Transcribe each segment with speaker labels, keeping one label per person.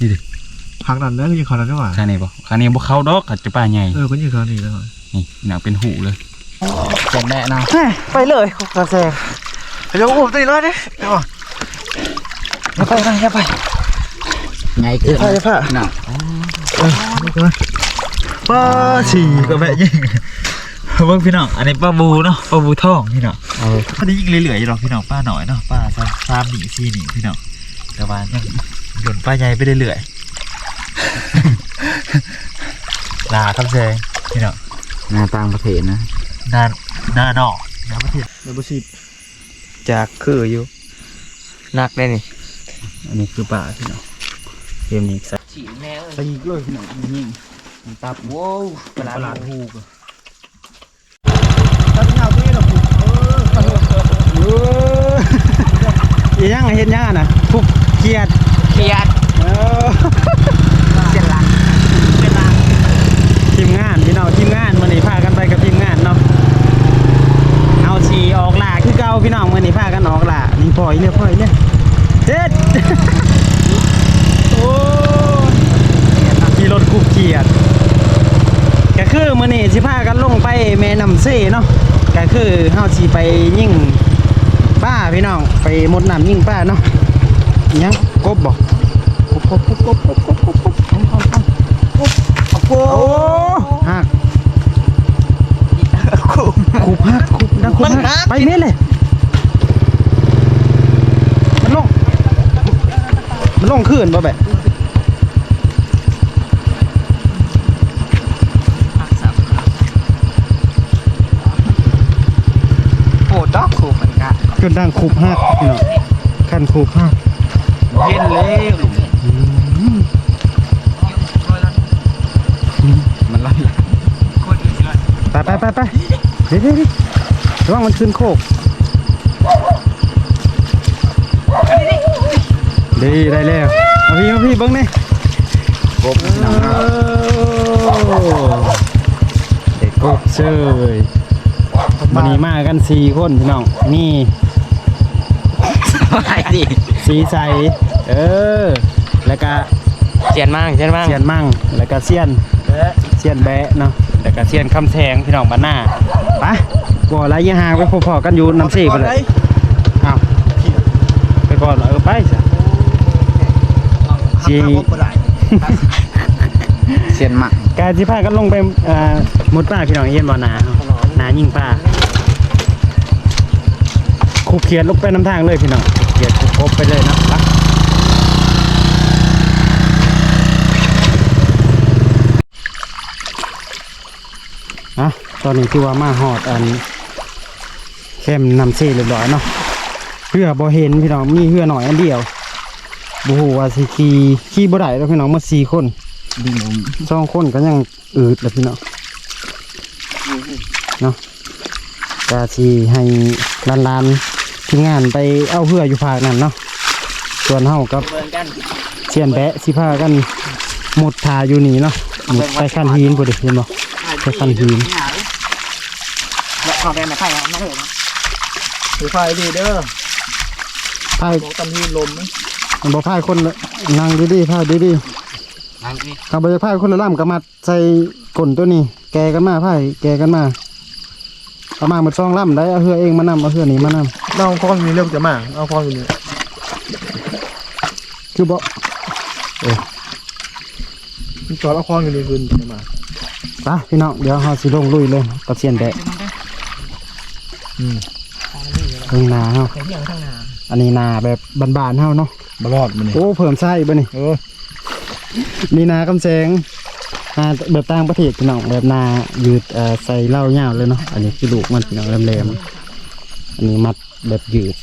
Speaker 1: นี่ดิ
Speaker 2: พักนั้นแล้วยังขอนั้นได้หว่า
Speaker 1: ข้างนี้บ่ข้างนี้บ่เข้าดอกอาจจะปลาใหญ่
Speaker 2: เออก็ยังขอนี้แล้ว
Speaker 1: นี่หนังเป็นหูเลย
Speaker 3: เจ็บแม่นะ
Speaker 2: ไปเลยกาแฟเดี๋ยวอุ้มตีเลยดิเดี๋ยว
Speaker 3: อย่าไปนะอย่าไปไงเกิน
Speaker 2: ผ้าจะผ้า
Speaker 3: น่ะ
Speaker 4: ป้าฉี่ก็แบบยิงเบิ่งพี่น้อง อันนี้ปลาบูเนาะปลาบูทองพี่น้องอันนี้ยิงเหลือๆอยู่หรอกพี่น้องป้าหน่อยเนาะป้าสามสามหนีสี่หนีพี่น้องแต่ว่ายัง หย่นป้าใหญ่ไปเรื่อยๆ ลาคำแซงพี่น้อง
Speaker 3: หน้าต่างประเทศนะ
Speaker 4: นานนานอกนาประเทศ
Speaker 2: เดี๋ยวบุชีจากคืออยู่หนักได้นี่
Speaker 1: อันนี้คือปลาพี่น้องเกมนี้ใส่
Speaker 3: ฉีดแม่
Speaker 1: ใส่อีกเลยพี่น้องยิงมันตับ
Speaker 3: โว้วปลา
Speaker 1: ปลา
Speaker 3: หู
Speaker 1: ทูก
Speaker 2: อียังเห็นยังนะทุบเกียด
Speaker 3: เครียด
Speaker 2: เออ
Speaker 3: เจ็บหลังเจ็บหลัง
Speaker 2: ทีมงานพี่น้องทีมงานมื่อนี้พากันไปกับทีมงานเนาะเอาฉี่ออกล่าคือเก่าพี่น้องมื่อนี้พากันออกล่านี่ปล่อยเนี่ยปล่อยเนี่ยเด็ดโอ้ขี่รถคุบเกียดก็คือมื่อนี้สิพากันลงไปแม่น้ำเซ่เนาะก็คือเฮาสิไปยิ่งป้าพี่น้องไปหมดน้ำยิ่งป้าเนาะยัง กบบ่กบกบกบกบกบกบกบกบโอ้หักขุบหักขุบนะขุบหักไปเม่เลยมันลงมันลงขึ้นบ่แบบ
Speaker 3: โอ้ดอกคูเหมือนกัน
Speaker 2: จนดังขุบหักพี่น้องคันขุบหัก
Speaker 3: เย็นเลยหลุมมันลอยโคตรดีเลย
Speaker 2: ไปไปไปไปเดี๋ยวเดี๋ยวเดี๋ยวระวังมันขึ้นโคกดีได้แล้วเอาพี่เอาพี่เบิ้งนี่
Speaker 3: กบพี่น้อง
Speaker 2: เด็กกบเชยวันนี้มากันสี่คนพี่น้องนี่
Speaker 3: อะไรดิ
Speaker 2: สีใส เออ แล้วก็
Speaker 3: เจียนมั่งเจียนมั่ง
Speaker 2: เซียนมั่งแล้วก็เซียนเซียนแบะเนาะแล้วก็เซียนคำแทงพี่น้องบ้านหน้าไปบ่อะไรยังห่างไปพอๆกันอยู่น้ำซีไปเลยอ้าวไปก่อนเหรอเออไปจ้ะสี
Speaker 3: เจียนมั่ง
Speaker 2: การที่พากันลงไปเอ่อมุดป่าพี่น้องเห็นบ่หนาหนายิ่งป่าขุบเขียดลงไปน้ำทางเลยพี่น้องเขียดขุบครบไปเลยเนาะไปอะ ตอนนี้ที่ว่ามาหอดอันเข้มนำซีเรียบร้อยเนาะเพื่อบ่เห็นพี่น้องมีเพื่อหน่อยอันเดียวบูฮูว่าสิขี่ขี่บ่ได้แล้วพี่น้องมาสี่คน
Speaker 3: ดึงผม
Speaker 2: สองคนก็ยังอืดเลยพี่น้องเนาะกาชีให้ลานลานๆที่งานไปเอาเพื่ออยู่ภาคนั้นเนาะส่วนเฮากับ
Speaker 3: เบิ่งกัน
Speaker 2: เชียนแบะสิพากันหมดทาอยู่นี่เนาะหมดไปขั้นหินบ่ได้เห็นบ่ไปคันหิน
Speaker 3: และของแดงนไผ่เอามาเลยนะ
Speaker 2: ถือไฟดีเด้อพาย
Speaker 3: ตำพีลม
Speaker 2: มันบ่พายคนละนั่งดีๆพายดี
Speaker 3: นั่งดิ
Speaker 2: ๆถ้าบ่จะพายคนละล่ำก็มัดใส่ก้นตัวนี้ แกกันมาพายแกกันมาเอามาหมดช่องล่ำได้เอาเฮือเองมานำเอาเฮือนี้มานำ
Speaker 5: เราคอมีเรื่องจะมาเอาคออยู่นี่
Speaker 2: คือบ่
Speaker 5: มีจอดเอาคอนอยู่นี่คืนจะมา
Speaker 2: ไปพี่น้องเดี๋ยวเราสิลงลุยเลยกับเซียนแบะ เพิ่งนาเฮาอันนี้นาแบบบานๆเฮาเนาะ
Speaker 5: บรอดมันนี่
Speaker 2: โอ้เพิ่มไส้บ่นี่
Speaker 5: เออ
Speaker 2: นี่นากำแสงนาแบบต่างประเทศพี่น้องแบบนายืดเอ่อใส่เหล้ายาวเลยเนาะอันนี้คือลูกมันพี่น้องแหลมๆอันนี้มัดแบบยืด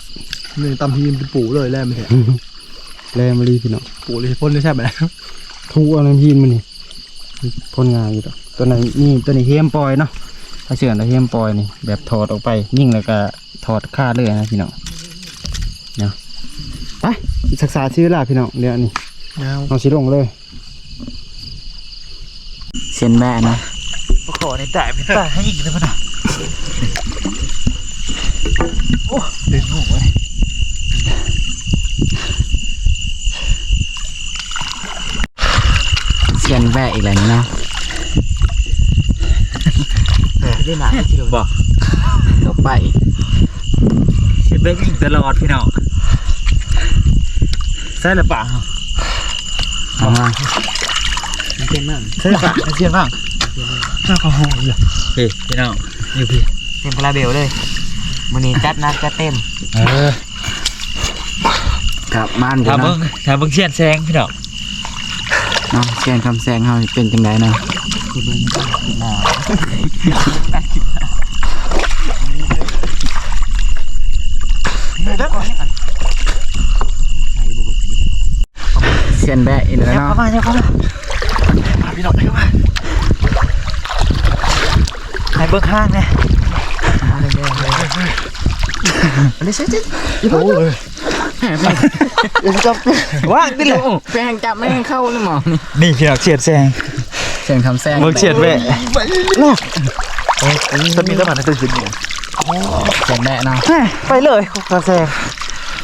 Speaker 5: นี่ตำพีมเป็นปูเลยแล่ไม่ใช่
Speaker 2: แหลมมาลีพี่น้อง
Speaker 5: ปูเลยพ่นเลยใช่ไหม
Speaker 2: ทูเอาน้ำพีนมันนี่พ่นงานอยู่ดอกตัวนั้นนี่ตัวนี้เฮียมปล่อยเนาะ ถ้าเชื่อนะเฮียมปล่อยนี่แบบถอดออกไป ยิ่งแล้วก็ถอดค่าเลยนะพี่น้องเนาะไปศึกษาชื่อละพี่น้องเดี๋ยวนี้
Speaker 5: ยาว
Speaker 2: เอาสิลงเลย
Speaker 3: เจียนแม่นะ
Speaker 4: ขอในแต่ไม่แต่ให้อีกเลยพ่อนะโอ้ดึงหูไว้ซียนแบะอีกแล้วนี่เนาะ
Speaker 3: ได้หนาที่เรา
Speaker 2: บอก
Speaker 4: ต่อไป
Speaker 2: เสียนแบะยิงตลอดพี่น้องใช่หรือเปล่า
Speaker 4: เอามา
Speaker 3: เก่งมาก
Speaker 2: ใช่หรือเปล่าเสียนบ้างเจ้าก็โหอยู่พี่พี่น้องอยู่พี่
Speaker 3: เต็มพลาเบลเลยวันนี้จัดนักจัดเต็ม
Speaker 2: เออ
Speaker 4: กับม่านกั
Speaker 2: ถานมเบิ้
Speaker 4: เนาะ
Speaker 2: งถามเบิ้งเสียนแซงพี่น้อง
Speaker 4: เนาะเซียนคำแซงเฮาเป็นจังไดเนาะ เซียนแบะอีกแล้ว
Speaker 2: เดีย
Speaker 4: เนาะ
Speaker 2: เข้ามาเดี๋ยวเข้ามาพี่น้องเลยวเข้ามาให้เบิ้งข้างเนี่ย
Speaker 5: อันนี้ใช่จริงโอ้ยเดี๋ยวจับ
Speaker 2: ว่างดิเลย
Speaker 4: แปลงจับไม่ให้เข้าเลยหมอนี่
Speaker 2: นี่พี่น้องเสียนแซง
Speaker 4: เซียนคำแซง
Speaker 2: เบิ้งเสียนแบะ
Speaker 5: จะมีน้ำมันในตัวชิ้นเนี่ย
Speaker 4: เซียนแบะเนาะ
Speaker 2: ไปเลยกาแซง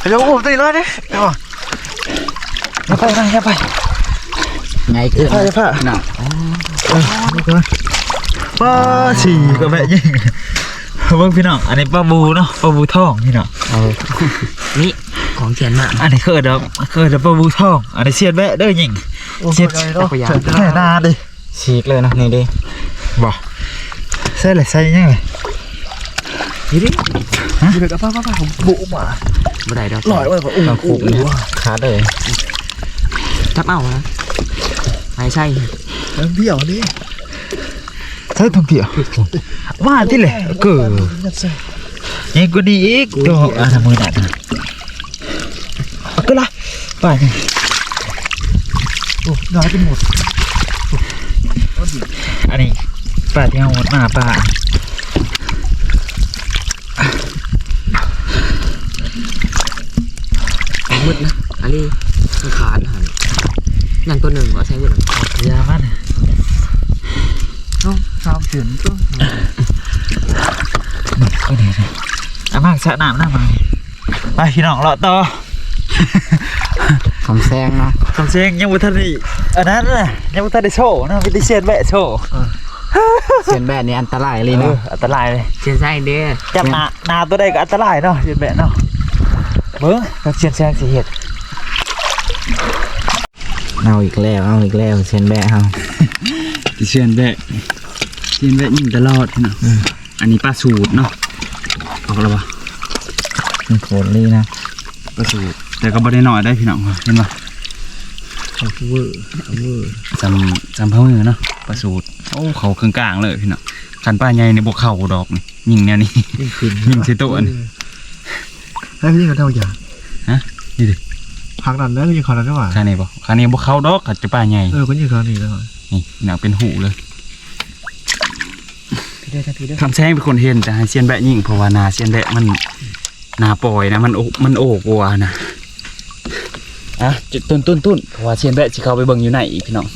Speaker 2: เดี๋ยวผมตีเลยดิเดี๋ยวอย่าไปนะอย่าไป
Speaker 4: ไงเกินเนาะ
Speaker 2: ป้าฉี่ก็แบะยิงเบิ้งพี่น้อง อันนี้ปลาบูเนาะปลาบูทองพี่น้อง
Speaker 3: นี่ของเทียนมาก
Speaker 2: อันนี้เคยเด้อเคยเด้อปลาบูทอง อันนี้เสียนแบะเด้อยิง
Speaker 5: เจ็บใจเนาะ
Speaker 2: แค่นาดิ
Speaker 4: ฉีกเลยเนาะนี่ดิ
Speaker 2: บ่ใส่เลยใส่ยังไง
Speaker 5: นี่ดินี่เลยกับป้าป้าป้าผมบุมา
Speaker 3: บ่ได้ดอก
Speaker 5: หล่อยไว้ผมอุ้ม
Speaker 4: เราขุกเนี่ยขาดเลย
Speaker 3: จับเอานะไม่ใช่
Speaker 5: น้ำเบี้ยวนี่
Speaker 2: ใส่ถุงเกี่ยวว่าที่เลยเกิด
Speaker 5: ยัดใส่
Speaker 2: ยังกูดีอีกตัวอะทำมือหนักก็ละไปนี่
Speaker 5: โอ้น้อยเป็นหมด
Speaker 2: อันนี้ป้าที่เอาหมดมาป้า
Speaker 3: มืดนะ อันนี้มันขาดนะนั่นตัวหนึ่งก็ใช้อยู่หรอยา
Speaker 2: มัน
Speaker 5: เอ้าสามเสียนก็
Speaker 2: ก็ดีนะอามากสะน้ำหน้ามาไปพี่น้องเลาะต่อ
Speaker 4: คำแซงเนาะ
Speaker 2: คำเสียงยังบ่ทันได้อันนั้นน่ะยังบ่ทันได้โชว์นะวิธีเชียนแบะโชว์
Speaker 4: เซียนแบะนี่อันตรายเลย
Speaker 2: เอ
Speaker 4: เนาะ
Speaker 2: ออันตรายเลย
Speaker 3: เทียนใช่เด้อ
Speaker 2: จับหนาหนาตัวใดก็อันตรายเนาะเชียนแบะเนาะเบิ่งกับเชียนแซงสิเฮ็ด
Speaker 4: เอาอีกแล้วเอาอีกแล้วเซียนแบะเฮา
Speaker 6: เชียนแบะเชียนแบะยิงตลอดพี่น้องอันนี้ปลาสูตรเนาะเอาละวะ
Speaker 4: มันโขนเลยนะ
Speaker 6: ปลาสูตร แต่ก็บ่ได้น้อยได้พี่น้องเห็นปะ
Speaker 5: เวอร์เวอร์
Speaker 6: จำจำเพิ่มมือเนาะปลาสูตรโอ้เขาเครื่องกลางเลยพี่น้องคันปลาใหญ่ในบวกเข่าดอกนี่ยิงแนวนี้
Speaker 5: ยิ่งขึ้น
Speaker 6: ยิงใส่ตัวนี่
Speaker 5: ให้พี่กันเท่าอย่าง
Speaker 6: ฮะนี่ดิ
Speaker 5: พักนั้นแล้วก็ยังขอนั้นได้หว่า
Speaker 6: คันนี้บ่คันนี้บวกเข่าดอกกัจะปลาใหญ่
Speaker 5: เออก็ยังขอนี้แล้ว
Speaker 6: นี่พี่น้องเป็นหูเลย
Speaker 3: พี่เด้อพี่เด้อ
Speaker 6: คำแซงเป็นคนเห็นแต่ให้เชียนแบะยิงเพราะว่านาเชียนแบะมันนาปล่อยนะมันโอมันโอกว่านะ อะจุดต้นต้นต้นเพราะว่าเชียนแบะสิเขาไปเบิ่งอยู่ไหนอีกพี่น้อง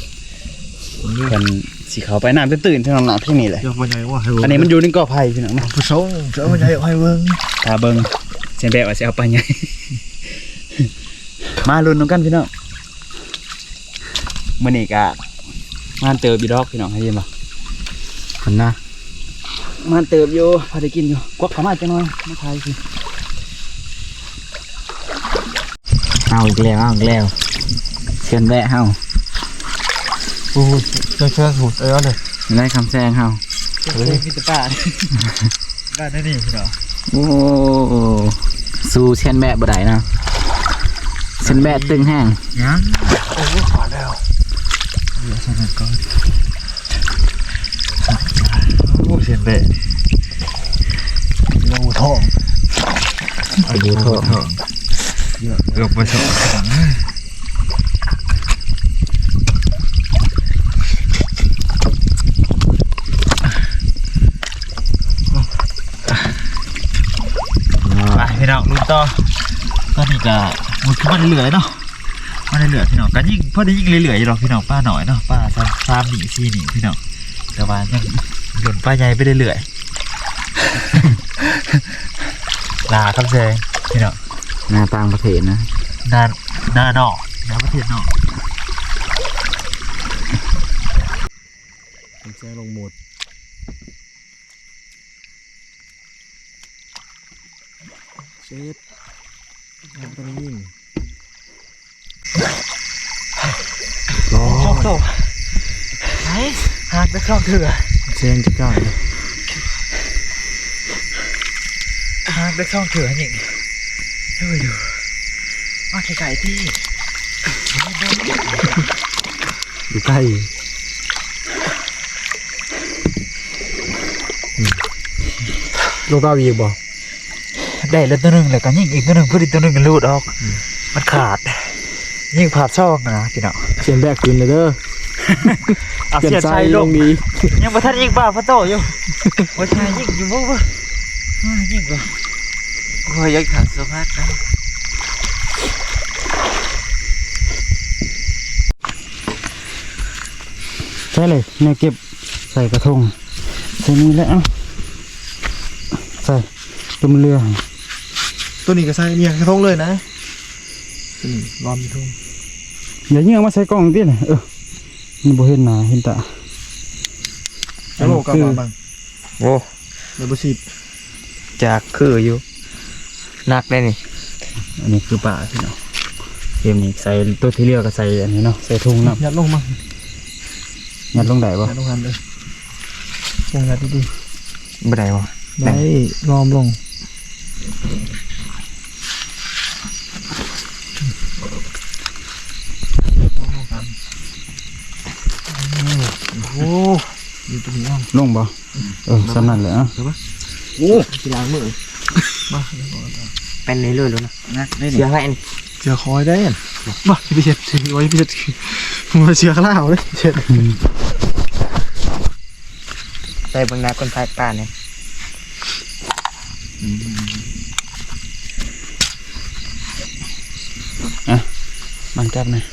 Speaker 6: เพิ่นสิเขาไปน้ำตื่นๆพี่น้องหนักที่นี่แหละ
Speaker 5: ยังวันไหนว่าให้เวิร์
Speaker 6: อันนี้มันอยู่ในกอไผ่พี่น้องเนาะ
Speaker 5: ผู้ชมจะวันไหนให้เวิร์
Speaker 6: ตาเบิ่งเชียนแบะว่าสิเอาไปไงมาลุ้นน้ำกันพี่น้องมื้อนี้ก็มานเติบอีดอกพี่น้องให้ยินบ่
Speaker 4: คนนะ
Speaker 6: มานเติบอยู่พอได้กินอยู่กวักเข้ามาจังหน่อยมาทายสิ
Speaker 4: เอาอีกแล้วเอาอีกแล้วเซียนแบะเฮา
Speaker 5: โอ้ยเชิญเชิญถูกเออเลย
Speaker 4: ได้คำแซงเฮา
Speaker 2: เฮ้ยมีแต่ป้าบ้านนั่นนี่พี่น้อง
Speaker 4: โอ้สู้เซียนแบะบ่ได้นะเซียนแบะตึงแห้ง
Speaker 2: ยัง
Speaker 5: โอ้ยขอแล้ว
Speaker 2: เดี๋ยวสนับก่อนโอ้เสียนแบะ
Speaker 5: โอ้ทอง
Speaker 4: ไปดูโทษ
Speaker 2: เกือบไปสองไปพี่น้องลุ้นต่อตอนนี้ก็มันคือมันเหลือยเนาะมันเหลือยพี่น้องก็ยิ่งพอได้ยิ่งเหลือๆอยู่หรอกพี่น้องป้าหน่อยเนาะป้าสามสามหนีสี่หนีพี่น้องแต่ว่ายังหล่นป้าใหญ่ไปเรื่อยลาครับเซงพี่น้อง
Speaker 4: หน้าต่างประเทศนะ
Speaker 2: หนาหน้านอกหน้าประเทศนอก
Speaker 5: สียงลงหมดเชฟน้ำตอนนี้ยิง
Speaker 4: ช่องโตไหนหากได้ช่องเถื่อ
Speaker 5: เสียงจะก้าวเลย
Speaker 4: หากได้ช่องเถื่อนี่ เฮ้ยดูมาไกลๆพี่
Speaker 5: อยู่ใกล้ลงก้าวอีกบ่
Speaker 4: ได้แล้วตัวหนึงแล้วก็ยิงอีกตัวหนึงเพื่ออีกตัวหนึงกันรูดออก มันขาด ยิงผ่าช่องนะพี่น้อง
Speaker 5: เสียงแบกขึ้นเลยเด้อ
Speaker 4: เอา
Speaker 5: เปลี่
Speaker 4: เสี
Speaker 5: ย
Speaker 4: ย
Speaker 5: นใจ
Speaker 4: ชัยล
Speaker 5: ล
Speaker 4: ง
Speaker 5: งนี้
Speaker 4: ยังบ่ทันยิงบ้าพระโตอยู่ว่าชายยิงอยู่บ่บ่อ่ายิงบ่ โอ้ยยังขาดสภาพนะ
Speaker 2: ใช่เลยแนวเก็บใส่กระทงใส่นี้แล้วเอ้าใส่ตุ่มเรือ
Speaker 5: ตัวนี้ก็ใส่เนี่ยกระทงเลยนะตัวนี้ล้อมกระทง
Speaker 2: อย่ายิงเอามาใส่กล่องดิน่ะเออมันบ่เห็นหน้าเห็นตา
Speaker 5: แล้วโลกกับมาบัง
Speaker 3: โอ้
Speaker 5: เดี๋ยวบุสิบ
Speaker 3: จากคืออยู่ห นักเลยนี่
Speaker 2: อันนี้คือป่าพี่น้องเกมนี้ใส่ตัวที่เรือก็ใส่อันนี้เนาะ ใส่ถุงน้
Speaker 5: ยัดลงมาำ
Speaker 2: ยัดลงได้บ่
Speaker 5: ยัดลงหันเลยลงยัดดี
Speaker 3: บ่ได้บ่
Speaker 5: ๆได้ล้อมลงโอ้ยตัวนี้อะ
Speaker 2: ลงบ่เออสำนั่นแหละเอะ
Speaker 5: โอ้กีฬามือ มา
Speaker 3: เป็นนี้เลยแล้วนะ
Speaker 4: นะนี่
Speaker 3: เสียให้อัน
Speaker 5: เสือคอยได้นบ้าพี่เช็ดถือไว้พี่เช็ดมาเสือข้าวเลยเช็ด
Speaker 3: ใส่เบิ่งหน้าคนภาคป่าเนี่ย
Speaker 2: มันจับนะ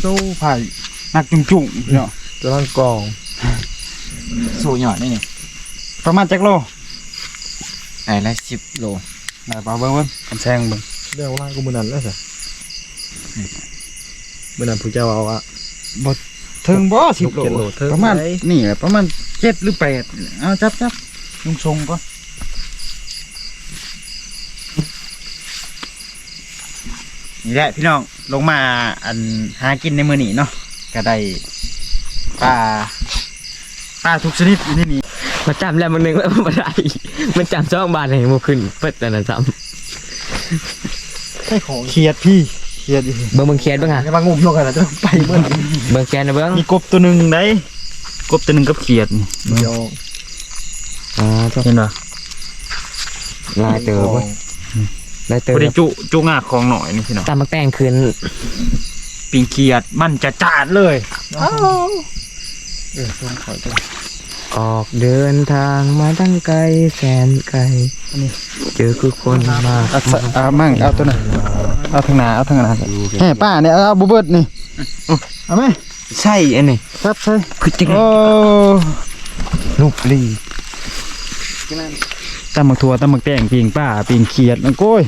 Speaker 5: โต้ไผ่
Speaker 2: นักจุ่งๆพี่น้อง
Speaker 5: กำลังกอง
Speaker 4: สู้หยอดนี่นี่
Speaker 2: ประมาณจักโล
Speaker 3: ไอ้ละ10โล
Speaker 2: ได้ป่าเบิ่งเบิ่งกันแซงเบิ่ง
Speaker 5: เรื่องล่างกูมือนันแล้วสิมือนันผู้เจ้าเอาอะ
Speaker 2: ถึงบ่สิบโล
Speaker 5: เจ็ดโลถึง
Speaker 2: ประมาณ
Speaker 5: ไหน
Speaker 2: นี่แหละประมาณเจ็ดหรือแปดเอาจับจับลุงทรงก็นี่แหละพี่น้องลงมาอันหากินในมือนี้เนาะก็ได้ปลาปลาทุกชนิดอยู่ที่นี่
Speaker 3: มาจำแล้วมันนึงว่าบ่ได้มันจำช่องบ้านให้บ่ขึ้นเปิดแต่นั้นซ้
Speaker 5: ใช่ของ
Speaker 2: เขียดพี่เขียดอีกำ
Speaker 3: เบิ่งเบิ่งแคนเบิ่งหา
Speaker 5: จะมางุมลงกันนะจะไปเมื่อไหร่
Speaker 3: เบิ่งแคนนะเบิ่ง
Speaker 2: มีกบตัวหนึ่งได้กบตัวหนึ่งกับเขียดนี่
Speaker 5: เดี๋ยว
Speaker 3: อ๋อจ้ะ
Speaker 2: เห็นป่ะ
Speaker 3: ลายเตอเว้ยลายเตอ
Speaker 2: พอได้จุจุงากของหน่อยนี่พี่น้อง
Speaker 3: ตามมักแต่งคืน
Speaker 2: ปิงเขียดมันจะจาดเลย
Speaker 5: เออต้องขอยตัว
Speaker 3: ออกเดินทางมาตั้งไกลแสนไกลเจอคือคนมาก
Speaker 2: เอาสะเอามั่งเอาตัวนั้นเอาทางหน้าเอาทางหน้าแห่ป้าเนี่ยเอาบุเบิดนี่เอาไหม
Speaker 3: ใช่อันนี้
Speaker 2: ครับใช่
Speaker 3: คือจริง
Speaker 2: โอ้
Speaker 3: ลูกลี
Speaker 2: ตำหมักถั่วตำหมักแตงปิงป้าปิงเขียดมันโก้ย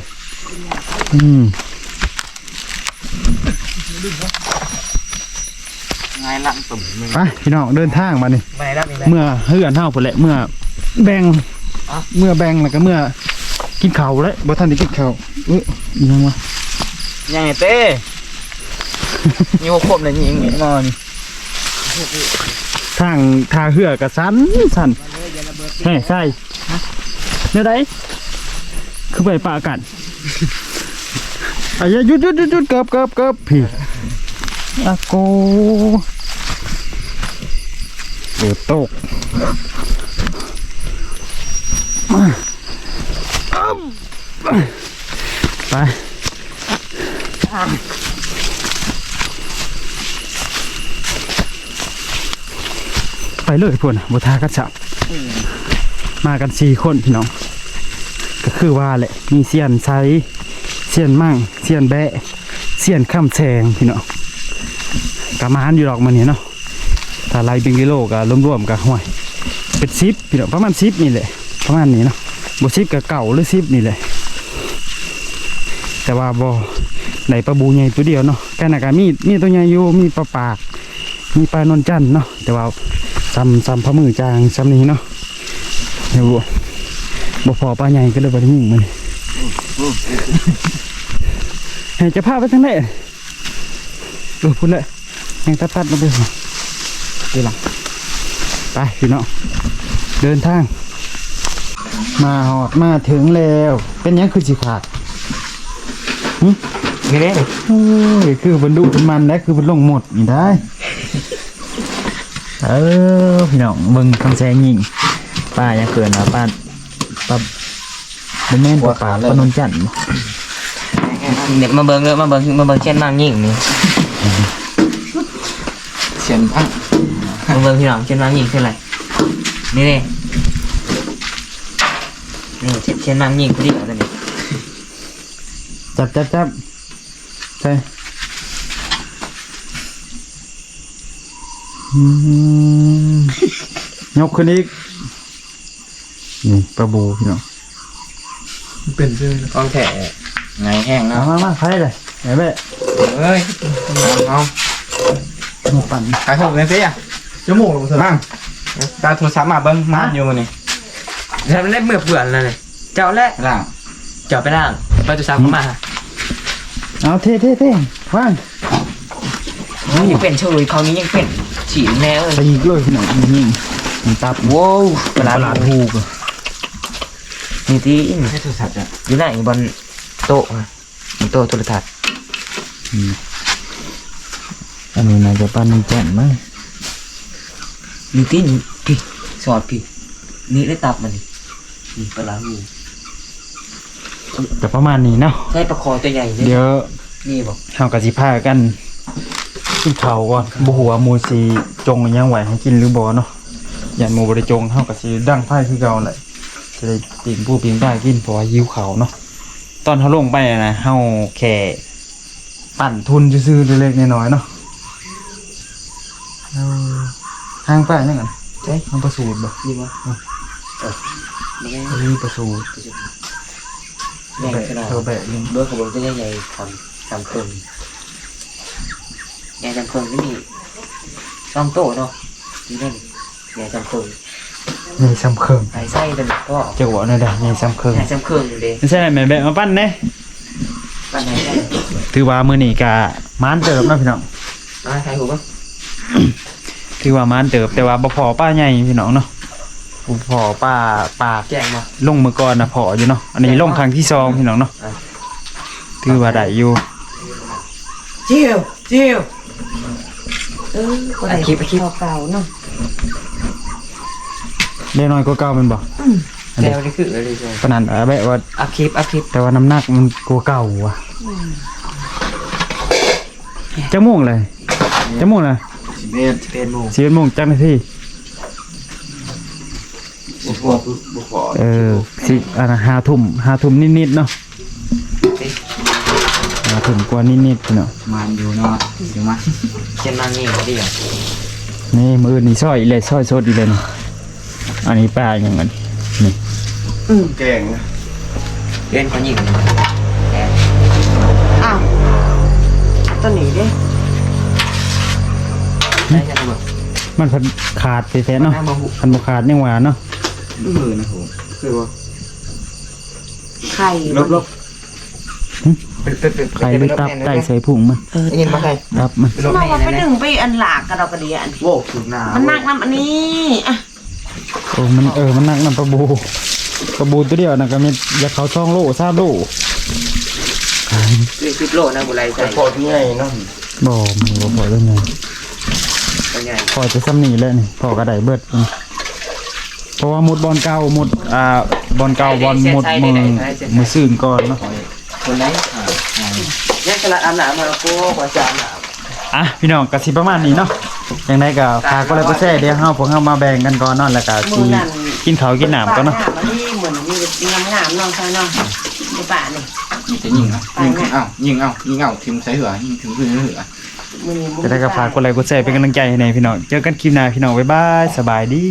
Speaker 2: อืม
Speaker 3: ไงลังตุ่มมึง
Speaker 2: ไปพี่น้องเดินทางมานี่
Speaker 3: ไปแล้วนี่แหละ
Speaker 2: เมื่อเฮือนเฮาพุ่นแหละเมื่อแบ่งเมื่อแบ่งแล้วก็เมื่อกินข้าวแล้วบ่ทันได้กินข้าวเอ้ยอีหยังวะ
Speaker 3: ยังไงเต้มีหกขวบเลยยิงนอน
Speaker 2: ทางทาเหือกระสันสันแห่ใช่เนี่ยได้คือไปป่ากันอะอย่าหยุดหยุดหยุดหยุดเกิบเกิบเกิบพี่อะโก โอ้ตกมาไปไปเลยพวกนะบุทากัดสับมากันสี่คนพี่น้อง ก็คือว่าแหละ มีเสียนไซเสียนมั่งเสียนแบะเสียนข้ามแซงพี่น้องกะมานอยู่ดอกมันนี่ยเนาะ ถ้าไล่เป็นกิโลก็รวมๆก็ห่วยเป็นซิปพี่น้องประมาณซิปนี่แหละประมาณนี้เนาะบ่ซิปกับเก่าหรือซิปนี่แหละ แต่ว่าบ่ไหนปลาบูใหญ่ตัวเดียวเนาะกันน่ะก็มีมีตัวใหญ่อยู่มีปลาปาก มีปลานนจันเนาะแต่ว่าซ้ำซ้ำพะมือจางซ้ำนี้เนาะเดี๋ยวบ่พอปลาใหญ่ก็เลยได้ยิงมันให้จะพาไปทางไหนเออพูดเลยยังตัดตัดๆลงไปหัว ดีหลังไปพี่น้องเดินทาง มาหอดมาถึงแล้ว เป็นหยังคือสิขาด
Speaker 3: นี่เด้
Speaker 2: โอ้ยคือบรรดุมันได้คือบรรลงหมดนี่ได้ เออพี่น้องเบิ่งคำแซงยิงป้ายังเกินนะป้าป้าบ่แม่นป้าป่าปานนจันทร์บ่
Speaker 3: เด็กมาเบิ่งเด้อมาเบิ่งมาเบิ่งเช่นมากยิ่งนี่
Speaker 5: เสียนพัง
Speaker 3: มาเบิ่งพี่น้องเช่นมากยิ่งคืออะไรนี่เด้นี่เช่นเช่นมากยิ่งคือที่เอาตัวนี้
Speaker 2: จับจับจับใช่อืมยกขึ้นอีกนี่ปลาบูพี่น้อง
Speaker 5: เป็นชื่อ
Speaker 3: ของแท้ไงแห้ง
Speaker 2: เอา
Speaker 3: เนาะ
Speaker 2: มามาใครเลยไหนแม่
Speaker 3: เอ้ยเอา
Speaker 2: หมกปั่น
Speaker 3: ขายถูกเลยสิอะ
Speaker 5: จมูกลงสลัง
Speaker 3: ตาโทรศัพท์มาเบิ่งมาอยู่มื้อนี้แล้วมันเล่นเมื่อเปื่อนแล้วนี่เจ้าแรก
Speaker 5: ล่าง
Speaker 3: เจ้าไปล่างไปโทรศัพท์เข้ามา
Speaker 2: เอาเท่เท่เท่ว่าง
Speaker 3: ยังเป็นช่วยเขานี้ยังเป็นฉีดแม่เอ้ย
Speaker 2: ไปอีกเลยพี่น้องนี่มันตับ
Speaker 3: โว้วปลา
Speaker 2: ตลาดฮูกอะ
Speaker 3: นี่ที่
Speaker 5: ให้โทรศัพท์จ้ะ
Speaker 3: อยู่ไหนบนโต๊ะอะบนโต๊ะโทรทัศน์
Speaker 2: อันนี้น่าจะปั้นแจ่นมั้ง
Speaker 3: นี่ที่นี่พี่สอดพี่นี่ได้ตับมันนี่นี่ปลาหู
Speaker 2: แต่ประมาณนี้เนาะ
Speaker 3: ใช่ปลาคอตัวใหญ่นี่
Speaker 2: เดี๋ยว
Speaker 3: นี่บอก
Speaker 2: เฮากะสิพากันกินข้าวก่อนบ่ฮู้ว่าหมูสิจงอิหยังไหวให้กินหรือบ่เนาะยันหมูบ่ได้จงเฮากะสิดังไฟคือเก่าแหละจะได้ปิ้งผู้ปิ้งได้กินเพราะว่าหิวข้าวเนาะตอนเฮาลงไปนะเฮาแค่ปั่นทุนซื่อๆเล็กๆน้อยๆเนาะเอาทางไปนั่นกัน
Speaker 3: ใช่
Speaker 2: มันประสูตรบ่
Speaker 3: นี่วะเออนี่ไง
Speaker 2: เอ้ยประสูตร
Speaker 3: ใหญ่ขนาด
Speaker 2: เธอแบะนี่
Speaker 3: เบอร์ของผมจะใหญ่ๆทำทำเพิ่มใหญ่จำเพิ่มที่นี่ช่องโต๊ะเนาะนี่นั่นใหญ่จำเพิ่ม
Speaker 2: นี่ซ้ำเครื่อง
Speaker 3: หายไส้เป็นก็
Speaker 2: เจ้าว่านั่นได้นี่ซ้ำเครื่อง
Speaker 3: หายจำเพิ่มอยู่เลย
Speaker 2: ไม่ใช่แม่แบะมาปั้นเด้
Speaker 3: ปั้นหายไส้
Speaker 2: ถือว่ามื้อนี้ก็มานเติบเนาะพี่น้อง
Speaker 3: มาใครหูบ้าง
Speaker 2: ถือว่ามานเติบแต่ว่าบ่พอป้าใหญ่พี่น้องเนาะบ่พอป้าป้า
Speaker 3: แจ้งมา
Speaker 2: ลงมือก่อนนะพออยู่เนาะอันนี้ลงครั้งที่สองพี่น้องเนาะ
Speaker 3: อะ
Speaker 2: ถือว่าได้อยู่
Speaker 3: เจียวเจียวเอออัดคลิปอัดคลิป
Speaker 7: เก่าๆเนาะ
Speaker 2: ได้น้อยกว่าเก่าแมันบ่อันนี้
Speaker 3: แนวนี่คืออะไรใช่
Speaker 2: ปานนั้นอะแบบว่า
Speaker 3: อัพคลิปอัพคลิป
Speaker 2: แต่ว่าน้ำหนักมันกว่าเก่าว่ะจะม่วงเลยจะม่วงเลย
Speaker 5: สิบเอ็ด
Speaker 3: เป็นหมู
Speaker 2: สิบเอ็ดโมงจังนาที
Speaker 5: บุกพอบุกพอ
Speaker 2: เออสิอันน่ะห้าทุ่มห้าทุ่มนิดๆเนาะห้าทุ่มกว่านิดๆพี่น้อง
Speaker 5: มันอยู่เนาะอยู่มา
Speaker 3: เช่นนั่งนี่ก็ดีอะ
Speaker 2: นี่มือนี่ซอยอีเลยซอยสดอีเลยเนาะอันนี้ปลาอย่างนั้นนี่
Speaker 5: แกงนะ
Speaker 3: เล่นเขาหญิงแอบ
Speaker 7: อ้าวตัวนี้เด้
Speaker 3: ได้ใช่ไหม
Speaker 2: มันพันขาดไปแท้เนาะ
Speaker 3: หน้ามาหุ
Speaker 2: พันบ่ขาดยังหวานเนาะ
Speaker 5: มือนะผมคือว่า
Speaker 7: ไข่
Speaker 5: ลบลบ
Speaker 3: เป็นเป็นเป็น
Speaker 2: ไข่ไปตับไก่ใส่พุงมัน
Speaker 3: ได้ยินมาใคร
Speaker 2: ตับมัน
Speaker 3: เป็นรถ
Speaker 7: มา
Speaker 3: แม่
Speaker 7: ว่าไป
Speaker 3: นะ
Speaker 7: ดึงไปอันหลากกันเรากระเดียอัน
Speaker 5: โว้ถึงหน้า
Speaker 7: มันหนักน้ำอันนี้อะ
Speaker 2: โอ้มันเออมันหนักน้ำปลาบูปลาบูตัวเดียวนะก็มีอยากเขาช่องโลซาโล
Speaker 3: คือคลิปโลนะบุไรใส่
Speaker 5: พอที่ไงเนาะ
Speaker 2: บ่มันบ่พอเรื่องไง
Speaker 3: ตัวใหญ่
Speaker 2: พอจะซ้ำนี่แหล้วนี่พอกระไดเบิดนี่เพราะว่าหมุดบอลเก่าหมุดอ่าบอลเก่าบอลหมุดมือมือซื่นก่อนเนาะ
Speaker 3: คนไหนยังสลัดอาบน้ำมาแล้วกูขอจานน้
Speaker 2: อะพี่น้องกสิประมาณนี้เนาะยังไงก็ฝากก็เลยก็แซ่เดี๋ยวเฮาพวกเฮามาแบ่งกันก่อนเนาะแล้วก็
Speaker 7: มื
Speaker 2: สิ
Speaker 7: อนั่น
Speaker 2: กินข้าวกินน้ำก่อนเนาะ
Speaker 7: ปลหมันนี่เหมือนมีงามงามๆเนาะใช่เนาะในป่านี่
Speaker 5: นี่จะยิงอะยิงเอ้ายิงเอ้ายิงเอ้าทิมใส่หัวยิงถึงพื้นหัว
Speaker 7: มือนี้บ่มี
Speaker 2: จะได้ก็ฝากกดไลค์กดแชร์เป็นกำลังใจให้ในพี่น้อง เจอกันคลิปหน้าพี่น้องบ๊ายบายสบายดี